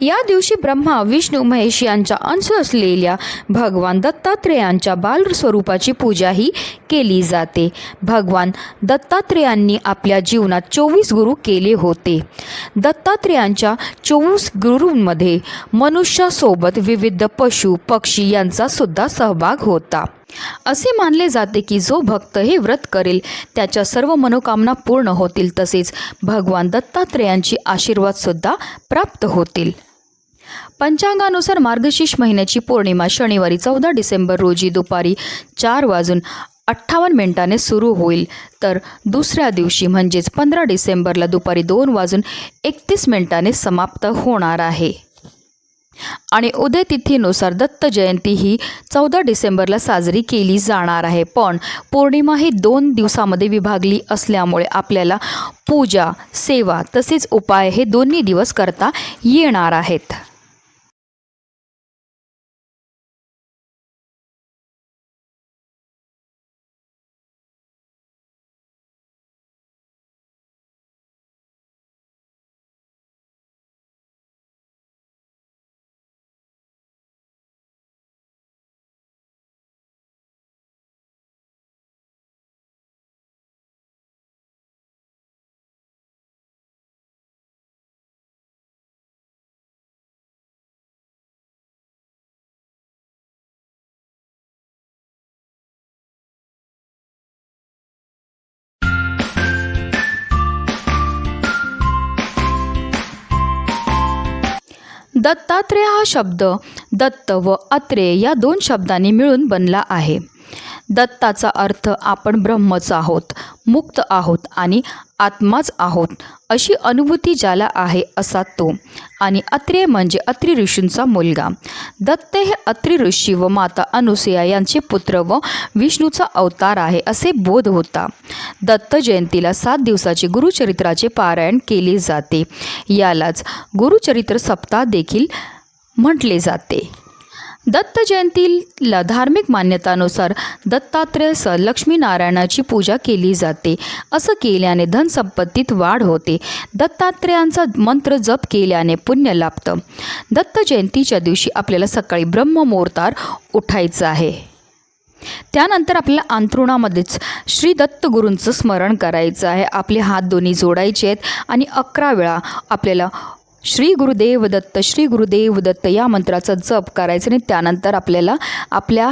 या दिवशी ब्रह्मा विष्णू महेश यांचा अंश असलेल्या भगवान दत्तात्रेयांच्या बालस्वरूपाची पूजाही केली जाते. भगवान दत्तात्रेयांनी आपल्या जीवनात चोवीस गुरु केले होते. दत्तात्रेयांच्या चोवीस गुरूंमध्ये मनुष्यासोबत विविध पशु पक्षी यांचा सुद्धा सहभाग होता. असे मानले जाते की जो भक्त हे व्रत करेल त्याच्या सर्व मनोकामना पूर्ण होतील तसेच भगवान दत्तात्रेयांची आशीर्वादसुद्धा प्राप्त होतील. पंचांगानुसार मार्गशीर्ष महिन्याची पौर्णिमा शनिवारी चौदा डिसेंबर रोजी दुपारी चार वाजून अठ्ठावन्न मिनिटाने सुरू होईल. तर दुसऱ्या दिवशी म्हणजेच पंधरा डिसेंबरला दुपारी दोन वाजून एकतीस मिनिटाने समाप्त होणार आहे. आणि उदय तिथीनुसार दत्त जयंती ही चौदा डिसेंबरला साजरी केली जाणार आहे. पण पौर्णिमा ही दोन दिवसामध्ये विभागली असल्यामुळे आपल्याला पूजा सेवा तसेच उपाय हे दोन्ही दिवस करता येणार आहेत. दत्तात्रेय हा शब्द दत्त व अत्रेय या दोन शब्दांनी मिळून बनला आहे. दत्ताचा अर्थ आपण ब्रह्मच आहोत मुक्त आहोत आणि आत्माच आहोत अशी अनुभूती ज्याला आहे असा तो. आणि अत्रेय म्हणजे अत्रि ऋषींचा मुलगा. दत्त हे अत्रि ऋषी व माता अनुसया यांचे पुत्र व विष्णूचा अवतार आहे असे बोध होता. दत्त जयंतीला सात दिवसाचे गुरुचरित्राचे पारायण केले जाते. यालाच गुरुचरित्र सप्ताह देखील म्हटले जाते. दत्त जयंतीला धार्मिक मान्यतानुसार दत्तात्रेयसह लक्ष्मीनारायणाची पूजा केली जाते. असं केल्याने धनसंपत्तीत वाढ होते. दत्तात्रेयांचा मंत्र जप केल्याने पुण्य लाभतं. दत्त जयंतीच्या दिवशी आपल्याला सकाळी ब्रह्ममुहूर्तार उठायचं आहे. त्यानंतर आपल्याला अंथरुणामध्येच श्री दत्तगुरूंचं स्मरण करायचं आहे. आपले हात दोन्ही जोडायचे आहेत आणि अकरा वेळा आपल्याला श्री गुरुदेव दत्त श्री गुरुदेव दत्त या मंत्राचा जप करायचा आणि त्यानंतर आपल्याला आपल्या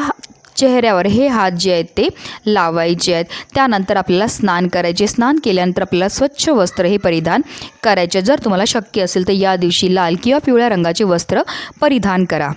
चेहऱ्यावर हे हात जे आहेत ते लावायचे आहेत. त्यानंतर आपल्याला स्नान करायचे. स्नान केल्यानंतर आपल्याला स्वच्छ वस्त्र हे परिधान करायचे. जर तुम्हाला शक्य असेल तर या दिवशी लाल किंवा पिवळ्या रंगाचे वस्त्र परिधान करा.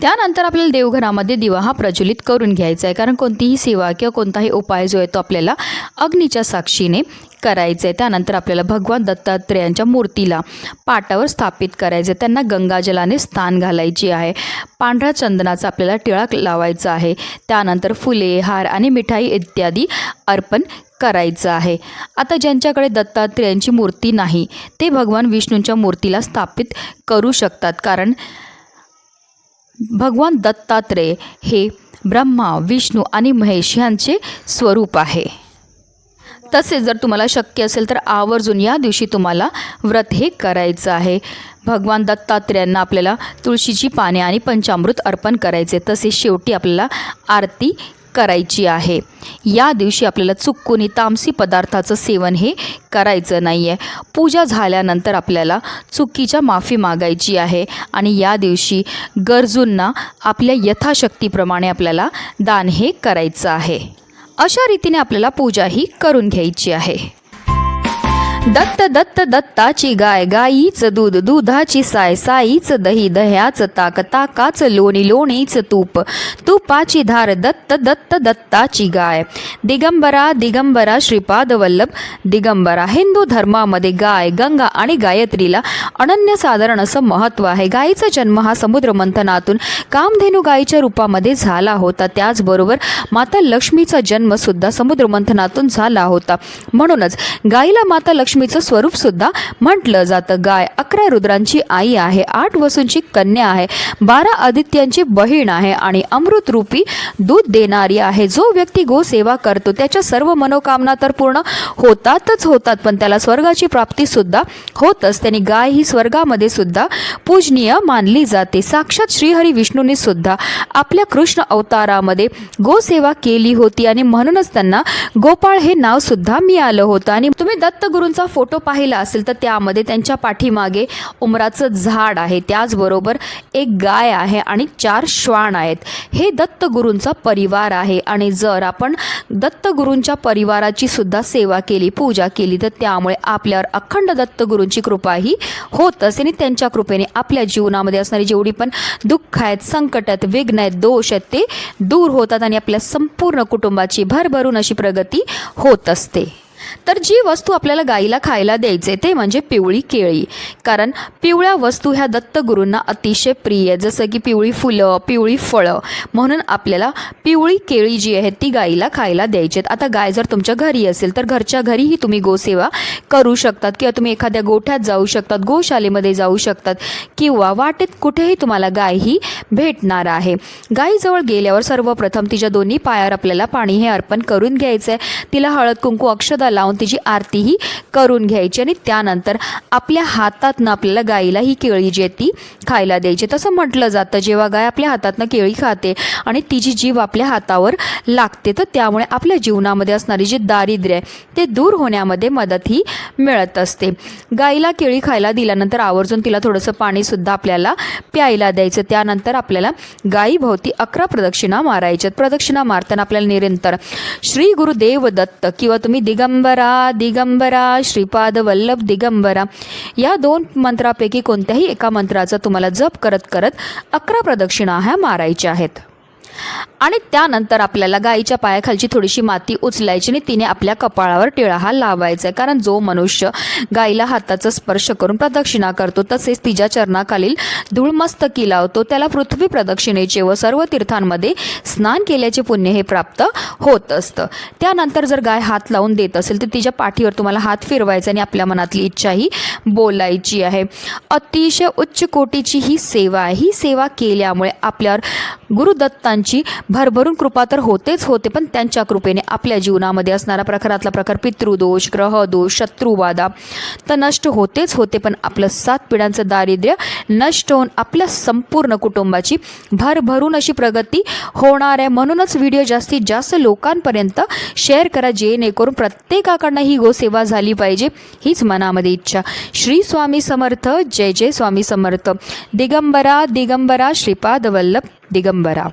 त्यानंतर आपल्याला देवघरामध्ये दिवा हा प्रज्वलित करून घ्यायचा आहे. कारण कोणतीही सेवा किंवा कोणताही उपाय जो आहे तो आपल्याला अग्नीच्या साक्षीने करायचं. आहे त्यानंतर आपल्याला भगवान दत्तात्रेयांच्या मूर्तीला पाटावर स्थापित करायचं. आहे त्यांना गंगाजलाने स्थान घालायची आहे. पांढऱ्या चंदनाचा आपल्याला टिळाक लावायचा आहे. त्यानंतर फुले हार आणि मिठाई इत्यादी अर्पण करायचं आहे. आता ज्यांच्याकडे दत्तात्रेयांची मूर्ती नाही ते भगवान विष्णूंच्या मूर्तीला स्थापित करू शकतात. कारण भगवान दत्तात्रेय हे ब्रह्मा विष्णू आणि महेश यांचे स्वरूप आहे. तसेच जर तुम्हाला शक्य असेल तर आवर्जून या दिवशी तुम्हाला व्रत हे करायचं आहे. भगवान दत्तात्रेयांना आपल्याला तुळशीची पाने आणि पंचामृत अर्पण करायचे. तसेच शेवटी आपल्याला आरती करायची आहे. या दिवशी आपल्याला चुकून तामसी पदार्थाचं सेवन हे करायचं नाही आहे पूजा झाल्यानंतर आपल्याला चुकीच्या माफी मागायची आहे आणि या दिवशी गरजूंना आपल्या यथाशक्तीप्रमाणे आपल्याला दान हे करायचं आहे. अशा रीतीने आपल्याला पूजा ही करून घ्यायची आहे. दत्त दत्त दत्ताची गाय गाईचं दूध दुधाची साय साईचं दही दह्याचं ताक ताकाचं लोणी लोणीचं तूप. तुपाची धार दत्त दत्त दत्ताची गाय. दिगंबरा दिगंबरा श्रीपाद वल्लभ. दिगंबरा हिंदू धर्मामध्ये गाय गंगा आणि गायत्रीला अनन्यसाधारण असं महत्त्व आहे. गायीचा जन्म हा समुद्र मंथनातून कामधेनू गायीच्या रूपामध्ये झाला होता. त्याचबरोबर माता लक्ष्मीचा जन्म सुद्धा समुद्र मंथनातून झाला होता. म्हणूनच गायीला माता लक्ष्मी लक्ष्मीचं स्वरूप सुद्धा म्हटलं जातं. गाय अकरा रुद्रांची आई आहे आठ वसूंची कन्या आहे बारा आदित्यांची बहीण आहे आणि अमृत रूपी दूध देणारी आहे. जो व्यक्ती गोसेवा करतो त्याच्या सर्व मनोकामना तर पूर्ण होतातच होतात पण त्याला स्वर्गाची प्राप्ती सुद्धा होतच. त्यांनी गाय ही स्वर्गामध्ये सुद्धा पूजनीय मानली जाते. साक्षात श्रीहरी विष्णूंनी सुद्धा आपल्या कृष्ण अवतारामध्ये गोसेवा केली होती आणि म्हणूनच त्यांना गोपाळ हे नाव सुद्धा मिळालं होतं. आणि तुम्ही दत्तगुरूंचा फोटो पाहिला असेल तर त्यामध्ये त्यांच्या पाठीमागे उमराचं झाड आहे. त्याचबरोबर एक गाय आहे आणि चार श्वान आहेत. हे दत्तगुरूंचा परिवार आहे आणि जर आपण दत्तगुरूंच्या परिवाराची सुद्धा सेवा केली पूजा केली तर त्यामुळे आपल्यावर अखंड दत्तगुरूंची कृपा ही होत असते आणि त्यांच्या कृपेने आपल्या जीवनामध्ये असणारी जेवढी पण दुःख आहेत संकट आहेत विघ्न आहेत दोष आहेत ते दूर होतात आणि आपल्या संपूर्ण कुटुंबाची भरभरून अशी प्रगती होत असते. तर जी वस्तू आपल्याला गाईला खायला द्यायचे ते म्हणजे पिवळी केळी. कारण पिवळ्या वस्तू ह्या दत्तगुरूंना अतिशय प्रिय आहे जसं की पिवळी फुलं पिवळी फळं. म्हणून आपल्याला पिवळी केळी जी आहे ती गाईला खायला द्यायची आहेत. आता गाय जर तुमच्या घरी असेल तर घरच्या घरीही तुम्ही गोसेवा करू शकतात किंवा तुम्ही एखाद्या गोठ्यात जाऊ शकतात गोशालेमध्ये जाऊ शकतात किंवा वाटेत कुठेही तुम्हाला गाय ही भेटणार आहे. गायीजवळ गेल्यावर सर्वप्रथम तिच्या दोन्ही पायावर आपल्याला पाणी हे अर्पण करून घ्यायचं आहे तिला हळद कुंकू अक्षदा लावून तिची आरतीही करून घ्यायची आणि त्यानंतर आपल्या हातातनं आपल्याला गाईला ही केळी जी आहे ती खायला द्यायची. तसं म्हटलं जातं जेव्हा गाय आपल्या हातातनं केळी खाते आणि तिची जीव आपल्या हातावर लागते तर त्यामुळे आपल्या जीवनामध्ये असणारी जी दारिद्र्य आहे ते दूर होण्यामध्ये मदत ही मिळत असते. गाईला केळी खायला दिल्यानंतर आवर्जून तिला थोडंसं पाणीसुद्धा आपल्याला प्यायला द्यायचं. त्यानंतर आपल्याला गायीभोवती अकरा प्रदक्षिणा मारायच्यात प्रदक्षिणा मारताना आपल्याला निरंतर श्री गुरुदेव दत्त किंवा तुम्ही दिगंबरा दिगंबरा श्रीपाद वल्लभ दिगंबरा. या दोन मंत्रापैकी कोणत्याही एका मंत्राचा तुम्हाला जप करत करत अकरा प्रदक्षिणा ह्या मारायच्या आहेत. आणि त्यानंतर आपल्याला गाईच्या पायाखालची थोडीशी माती उचलायची आणि तिने आपल्या कपाळावर टिळा हा लावायचा आहे. कारण जो मनुष्य गाईला हाताचा स्पर्श करून प्रदक्षिणा करतो तसेच तिच्या चरणाखालील धूळमस्तकी लावतो त्याला पृथ्वी प्रदक्षिणेचे व सर्व तीर्थांमध्ये स्नान केल्याचे पुण्य हे प्राप्त होत असतं. त्यानंतर जर गाय हात लावून देत असेल तर तिच्या पाठीवर तुम्हाला हात फिरवायचा आणि आपल्या मनातली इच्छाही बोलायची आहे. अतिशय उच्च कोटीची ही सेवा आहे. ही सेवा केल्यामुळे आपल्यावर गुरुदत्तांची भरभरून कृपा तर होतेच होते पण त्यांच्या कृपेने आपल्या जीवनामध्ये असणारा प्रकारातला प्रकार पितृदोष ग्रहदोष शत्रुवादा तर नष्ट होतेच होते पण आपलं सात पिढ्यांचं दारिद्र्य नष्ट होऊन आपल्या संपूर्ण कुटुंबाची भरभरून अशी प्रगती होणार आहे. म्हणूनच व्हिडिओ जास्तीत जास्त लोकांपर्यंत शेअर करा जेणेकरून प्रत्येकाकडनं ही गोसेवा झाली पाहिजे हीच मनामध्ये इच्छा. श्री स्वामी समर्थ जय जय स्वामी समर्थ. दिगंबरा दिगंबरा श्रीपाद वल्लभ. दिगंबरा.